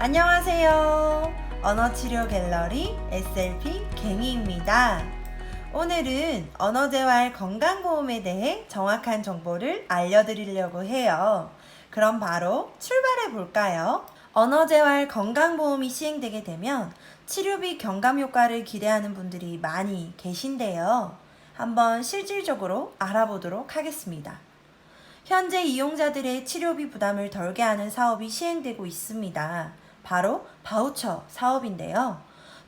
안녕하세요. 언어치료 갤러리 SLP 갱이입니다. 오늘은 언어재활 건강보험에 대해 정확한 정보를 알려드리려고 해요. 그럼 바로 출발해 볼까요? 언어재활 건강보험이 시행되게 되면 치료비 경감 효과를 기대하는 분들이 많이 계신데요. 한번 실질적으로 알아보도록 하겠습니다. 현재 이용자들의 치료비 부담을 덜게 하는 사업이 시행되고 있습니다. 바로 바우처 사업인데요.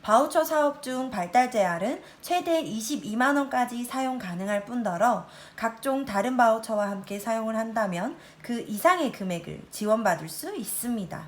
바우처 사업 중 발달 재활은 최대 22만 원까지 사용 가능할 뿐더러 각종 다른 바우처와 함께 사용을 한다면 그 이상의 금액을 지원받을 수 있습니다.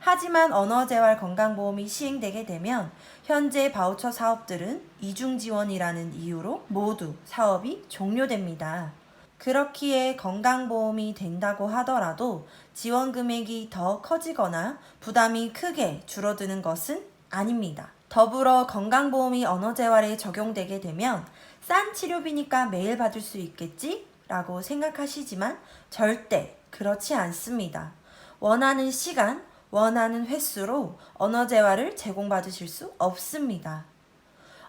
하지만 언어재활 건강보험이 시행되게 되면 현재 바우처 사업들은 이중 지원이라는 이유로 모두 사업이 종료됩니다. 그렇기에 건강보험이 된다고 하더라도 지원 금액이 더 커지거나 부담이 크게 줄어드는 것은 아닙니다. 더불어 건강보험이 언어재활에 적용되게 되면 싼 치료비니까 매일 받을 수 있겠지? 라고 생각하시지만 절대 그렇지 않습니다. 원하는 시간, 원하는 횟수로 언어재활을 제공받으실 수 없습니다.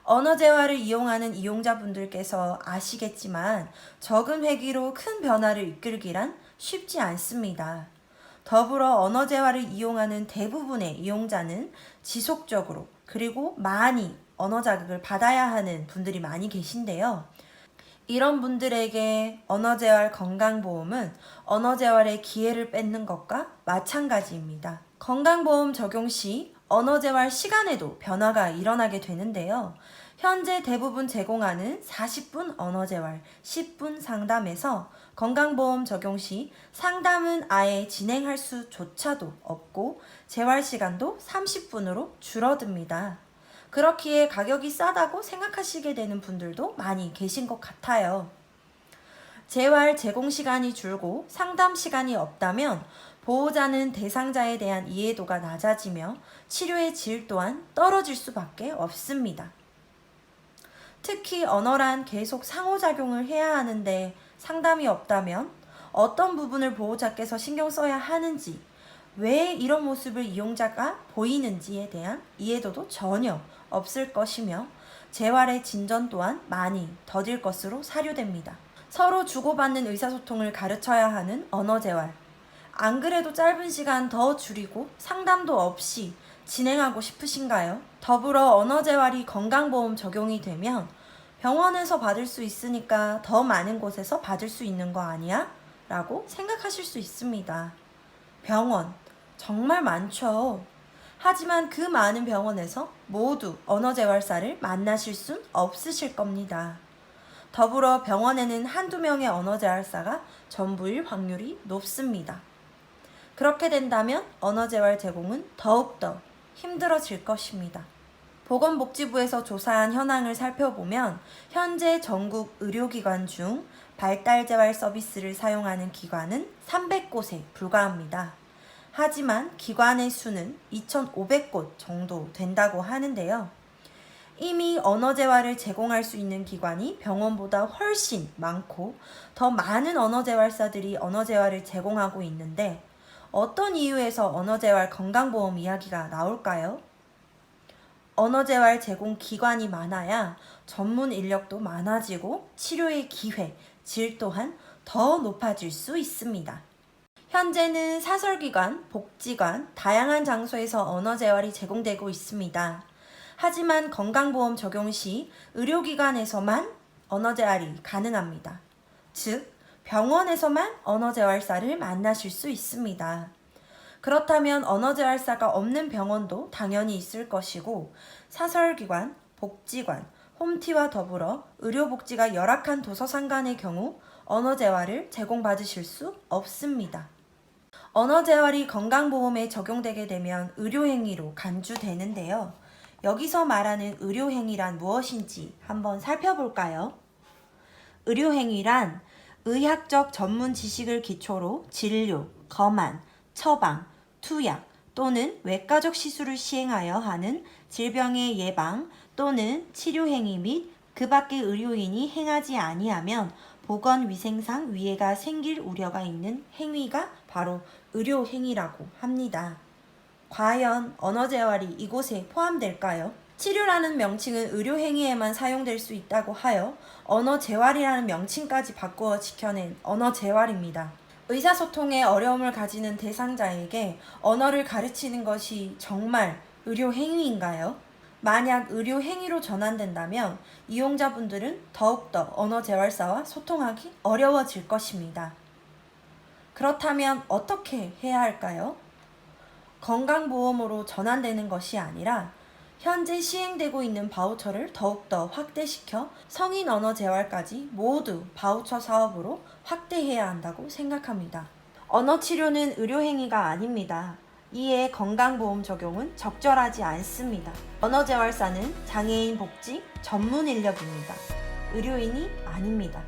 언어재활을 이용하는 이용자분들께서 아시겠지만 적은 회기로 큰 변화를 이끌기란 쉽지 않습니다. 더불어 언어재활을 이용하는 대부분의 이용자는 지속적으로 그리고 많이 언어 자극을 받아야 하는 분들이 많이 계신데요. 이런 분들에게 언어재활 건강보험은 언어재활의 기회를 뺏는 것과 마찬가지입니다. 건강보험 적용 시 언어재활 시간에도 변화가 일어나게 되는데요. 현재 대부분 제공하는 40분 언어재활, 10분 상담에서 건강보험 적용 시 상담은 아예 진행할 수조차도 없고 재활 시간도 30분으로 줄어듭니다. 그렇기에 가격이 싸다고 생각하시게 되는 분들도 많이 계신 것 같아요. 재활 제공 시간이 줄고 상담 시간이 없다면 보호자는 대상자에 대한 이해도가 낮아지며 치료의 질 또한 떨어질 수밖에 없습니다. 특히 언어란 계속 상호작용을 해야 하는데 상담이 없다면 어떤 부분을 보호자께서 신경 써야 하는지, 왜 이런 모습을 이용자가 보이는지에 대한 이해도도 전혀 없을 것이며 재활의 진전 또한 많이 더딜 것으로 사료됩니다. 서로 주고받는 의사소통을 가르쳐야 하는 언어재활. 안 그래도 짧은 시간 더 줄이고 상담도 없이 진행하고 싶으신가요? 더불어 언어재활이 건강보험 적용이 되면 병원에서 받을 수 있으니까 더 많은 곳에서 받을 수 있는 거 아니야? 라고 생각하실 수 있습니다. 병원, 정말 많죠. 하지만 그 많은 병원에서 모두 언어재활사를 만나실 순 없으실 겁니다. 더불어 병원에는 한두 명의 언어재활사가 전부일 확률이 높습니다. 그렇게 된다면 언어재활 제공은 더욱더 힘들어질 것입니다. 보건복지부에서 조사한 현황을 살펴보면 현재 전국 의료기관 중 발달재활 서비스를 사용하는 기관은 300곳에 불과합니다. 하지만 기관의 수는 2,500곳 정도 된다고 하는데요. 이미 언어재활을 제공할 수 있는 기관이 병원보다 훨씬 많고 더 많은 언어재활사들이 언어재활을 제공하고 있는데 어떤 이유에서 언어재활 건강보험 이야기가 나올까요? 언어재활 제공 기관이 많아야 전문 인력도 많아지고 치료의 기회, 질 또한 더 높아질 수 있습니다. 현재는 사설기관, 복지관, 다양한 장소에서 언어재활이 제공되고 있습니다. 하지만 건강보험 적용 시 의료기관에서만 언어재활이 가능합니다. 즉, 병원에서만 언어재활사를 만나실 수 있습니다. 그렇다면 언어재활사가 없는 병원도 당연히 있을 것이고 사설기관, 복지관, 홈티와 더불어 의료복지가 열악한 도서상간의 경우 언어재활을 제공받으실 수 없습니다. 언어재활이 건강보험에 적용되게 되면 의료행위로 간주되는데요. 여기서 말하는 의료행위란 무엇인지 한번 살펴볼까요? 의료행위란 의학적 전문 지식을 기초로 진료, 검안, 처방, 투약 또는 외과적 시술을 시행하여 하는 질병의 예방 또는 치료 행위 및 그 밖의 의료인이 행하지 아니하면 보건 위생상 위해가 생길 우려가 있는 행위가 바로 의료 행위라고 합니다. 과연 언어 재활이 이곳에 포함될까요? 치료라는 명칭은 의료행위에만 사용될 수 있다고 하여 언어 재활이라는 명칭까지 바꾸어 지켜낸 언어 재활입니다. 의사소통에 어려움을 가지는 대상자에게 언어를 가르치는 것이 정말 의료행위인가요? 만약 의료행위로 전환된다면 이용자분들은 더욱더 언어 재활사와 소통하기 어려워질 것입니다. 그렇다면 어떻게 해야 할까요? 건강보험으로 전환되는 것이 아니라 현재 시행되고 있는 바우처를 더욱더 확대시켜 성인 언어 재활까지 모두 바우처 사업으로 확대해야 한다고 생각합니다. 언어 치료는 의료행위가 아닙니다. 이에 건강보험 적용은 적절하지 않습니다. 언어 재활사는 장애인 복지 전문 인력입니다. 의료인이 아닙니다.